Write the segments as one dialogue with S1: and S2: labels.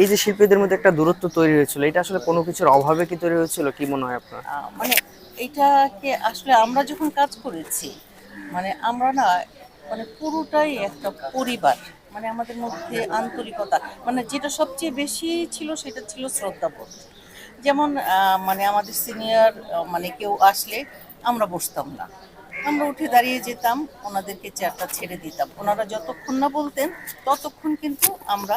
S1: এই যে শিল্পীদের মধ্যে একটা দূরত্ব তৈরি হয়েছিল, এটা আসলে কোনো কিছুর অভাবে কি তৈরি হয়েছিল, কি মনে হয় আপনার?
S2: মানে এইটাকে আসলে আমরা যখন কাজ করেছি মানে আমরা না মানে পুরোটাই একটা পরিবার মানে আমাদের মধ্যে আন্তরিকতা মানে যেটা সবচেয়ে বেশি ছিল সেটা ছিল শ্রদ্ধাবোধ। যেমন মানে আমাদের সিনিয়র মানে কেউ আসলে আমরা বসতাম না। আমরা উঠে দাঁড়িয়ে যেতাম, ওনাদেরকে চেয়ারটা ছেড়ে দিতাম। ওনারা যতক্ষণ না বলতেন, ততক্ষণ কিন্তু আমরা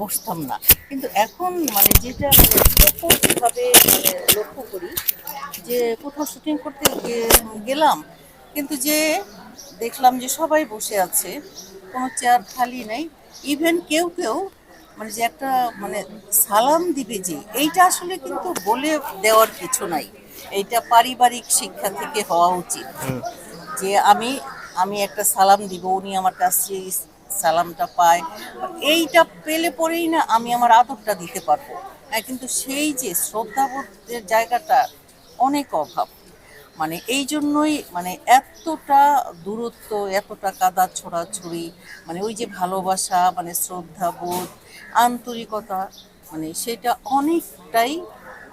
S2: বসতাম না। কিন্তু এখন মানে যেটা প্রকটভাবে মানে লক্ষ্য করি যে কোথাও শুটিং করতে গেলাম কিন্তু যে দেখলাম যে সবাই বসে আছে কোনো চেয়ার খালি নেই ইভেন কেউ কেউ মানে যে একটা মানে সালাম দিবে যে এইটা আসলে কিন্তু বলে দেওয়ার কিছু নাই। এইটা পারিবারিক শিক্ষা থেকে হওয়া উচিত। যে আমি আমি একটা সালাম দিব উনি আমার কাছে সালামটা পায়। এইটা পেলে পরেই না আমি আমার আদরটা দিতে পারব। হ্যাঁ কিন্তু সেই যে শ্রদ্ধাবোধের জায়গাটা অনেক অভাব। মানে এই জন্যই মানে এতটা দূরত্ব, এতটা কাদা ছোড়াছুড়ি মানে ওই যে ভালোবাসা মানে শ্রদ্ধাবোধ, আন্তরিকতা মানে সেটা অনেকটাই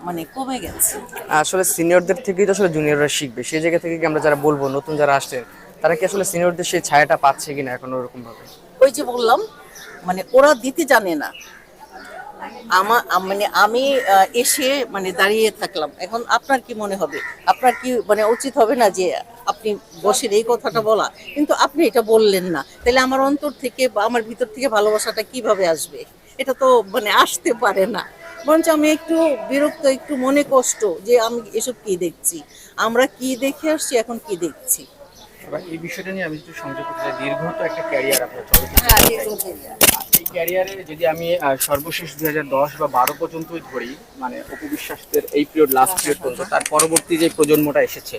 S2: মানে কমে গেছে।
S1: আসলে সিনিয়রদের থেকেই তো আসলে জুনিয়ররা শিখবে। সেই জায়গা থেকে আমরা যারা বলব, নতুন যারা আসছেন তারা কি আসলে সিনিয়রদের সেই ছায়াটা পাচ্ছে কিনা এখন ওরকম ভাবে
S2: ওই যে বললাম মানে ওরা দিতে জানে না। আমার মানে আমি এসে মানে দাঁড়িয়ে থাকলাম। এখন আপনার কি মনে হবে? আপনার কি মানে উচিত হবে না যে আপনি বসের এই কথাটা বলা? কিন্তু আপনি এটা বললেন না। তাহলে আমার অন্তর থেকে বা আমার ভিতর থেকে ভালোবাসাটা কীভাবে আসবে? এটা তো মানে আসতে পারে না। বরঞ্চ আমি একটু বিরক্ত, একটু মনে কষ্ট যে আমি এসব কি দেখছি? আমরা কি দেখে আসছি, এখন কি দেখছি?
S3: এবার এই বিষয়টা নিয়ে আমি একটু সংযোগ করতে চাই। দীর্ঘ তো একটা ক্যারিয়ার আপনার
S2: হ্যাঁ।
S3: এই ক্যারিয়ারে যদি আমি সর্বশেষ দুই হাজার দশ বা বারো পর্যন্তই ধরি মানে অপবিশ্বাসদের এই পিরিয়ড লাস্ট পিরিয়ড পর্যন্ত তার পরবর্তী যে প্রজন্মটা এসেছে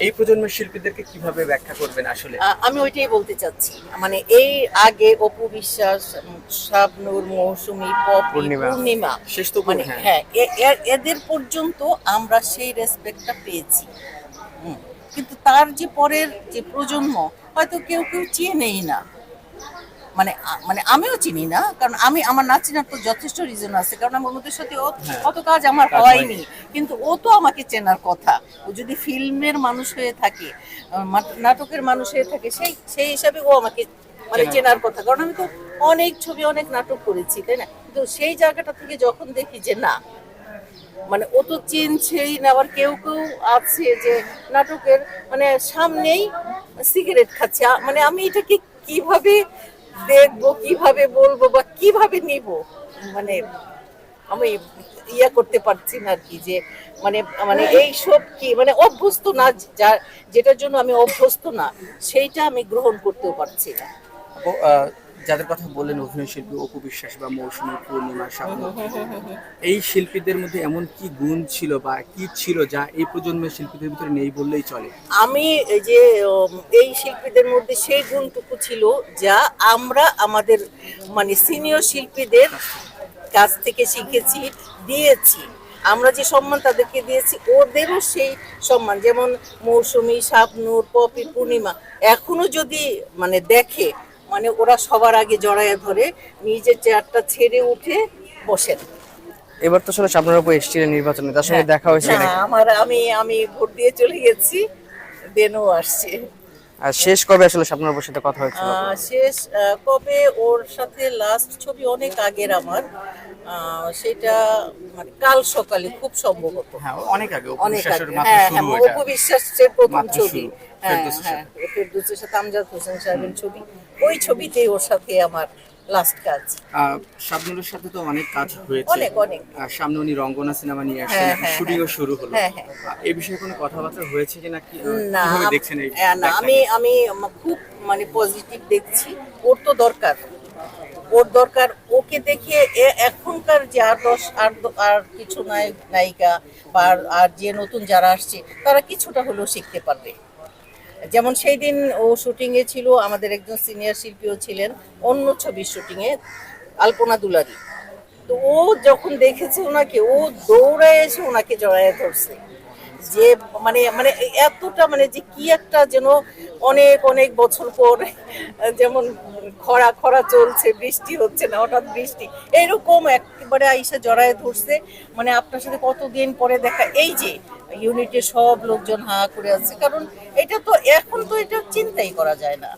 S3: এই প্রজন্মের শিল্পীদেরকে কীভাবে ব্যাখ্যা করবেন আসলে?
S2: আমি ওইটাই বলতে চাচ্ছি। মানে এই আগে অপু বিশ্বাস শাবনূর মৌসুমী
S1: পূর্ণিমা।
S3: শেষ তো
S2: মানে
S3: হ্যাঁ।
S2: হ্যাঁ এদের পর্যন্ত আমরা সেই রেসপেক্টটা পেয়েছি। হুম। কিন্তু তার যে পরের যে প্রজন্ম হয়তো কেউ কেউ চেনেই না। মানে মানে আমিও চিনি না কারণ আমি আমার না চেনার তো যথেষ্ট রিজন আছে কারণ আমার মধ্যে সাথে ও- অত কাজ আমার হয়নি। কিন্তু ও তো আমাকে চেনার কথা। ও যদি ফিল্মের মানুষ হয়ে থাকে নাটকের মানুষ হয়ে থাকে সেই সেই হিসাবে ও আমাকে মানে
S3: চেনার
S2: চেনার কথা। কারণ আমি তো অনেক ছবি অনেক নাটক করেছি তাই না? কিন্তু সেই জায়গাটা থেকে যখন দেখি যে না মানে ও তো চিনছেই না, আবার কেউ কেউ আছে যে নাটকের মানে সামনেই সিগারেট খাচ্ছে। মানে আমি এটাকে কীভাবে দেখব, কীভাবে বলব বা কীভাবে নিব? মানে আমি ইয়া করতে পারছি না আর কি যে মানে মানে এই সব কি মানে অভ্যস্ত না, যা, যেটার জন্য আমি অভ্যস্ত না, সেইটা আমি গ্রহণ করতেও পারছি না।
S3: যাদের কথা বললেন অভিনয় শিল্পী অপু বিশ্বাস বা মৌসুমী পূর্ণিমা শাবনূর এই শিল্পীদের মধ্যে এমন কি গুণ ছিল বা কি ছিল যা এই প্রজন্মের শিল্পীদের ভিতরে নেই বললেই চলে?
S2: আমি এই যে এই শিল্পীদের মধ্যে সেই গুণটুকু ছিল যা আমরা আমাদের মানে সিনিয়র শিল্পীদের কাছ থেকে শিখেছি, দিয়েছি। আমরা যে সম্মান তাদেরকে দিয়েছি, ওদেরও সেই সম্মান। যেমন মৌসুমী, শাবনূর, পপি, পূর্ণিমা, এখনও যদি মানে দেখে মানে ওরা সবার আগে জড়াইয়া ধরে নিজের চেয়ারটা ছেড়ে উঠে বসেন।
S1: এবার তো আসলে আপনার উপর এসেছিলেন নির্বাচনে তার সঙ্গে দেখা হয়েছে
S2: আমার আমি আমি ভোট দিয়ে চলে গেছি দেনও আসছে।
S1: আর শেষ কবে আসলে আপনার উপর সাথে কথা হয়েছিল?
S2: শেষ আহ, কবে ওর সাথে লাস্ট ছবি অনেক আগের আমার সেটা মানে কাল সকালে খুব সম্ভবত।
S3: হ্যাঁ অনেক আগে
S2: অনেক আগে। হ্যাঁ হ্যাঁ
S3: এটা।
S2: অপু বিশ্বাসের প্রথম ছবি। হ্যাঁ হ্যাঁ ফেরদৌসের সাথে আমজাদ হোসেন সাহেবের ছবি। ওই ছবিতেই ওর সাথে আমার লাস্ট কাজ।
S3: শাবনূরের সাথে তো অনেক কাজ হয়েছে।
S2: অনেক, অনেক।
S3: সামনে উনি রঙ্গনা সিনেমা নিয়ে আসছেন
S2: হ্যাঁ, হ্যাঁ,
S3: শুটিংও শুরু হলো।
S2: হ্যাঁ, হ্যাঁ।
S3: এই বিষয়ে কোনো কথাবার্তা হয়েছে কি আহ,
S2: না
S3: কীভাবে দেখছেন এই
S2: হ্যাঁ, না আমি আমি খুব মানে পজিটিভ দেখছি। ওর তো দরকার। ওর দরকার। ওকে দেখে এখনকার যে আর দশ আর আর কিছু নায়ক নায়িকা বা আর- আর যে নতুন যারা আসছে তারা কিছুটা হলেও শিখতে পারবে। যেমন সেই দিন ও শুটিংয়ে ছিল, আমাদের একজন সিনিয়র শিল্পীও ছিলেন, অন্য ছবির শুটিংয়ে আলপনা দুলারি। তো ও যখন দেখেছে ওনাকে, ও দৌড়ায় এসে ওনাকে জড়াইয়া ধরছে। যে মানে মানে এতটা মানে যে কি একটা যেন অনেক অনেক বছর পর যেমন খরা খরা চলছে, বৃষ্টি হচ্ছে না, হঠাৎ বৃষ্টি। এরকম একবারে আইসা জড়ায় ধরছে। মানে আপনার সাথে কতদিন পরে দেখা, এই যে ইউনিটে সব লোকজন হা করে আছে। কারণ এটা তো, এখন তো এটা চিন্তাই করা যায় না।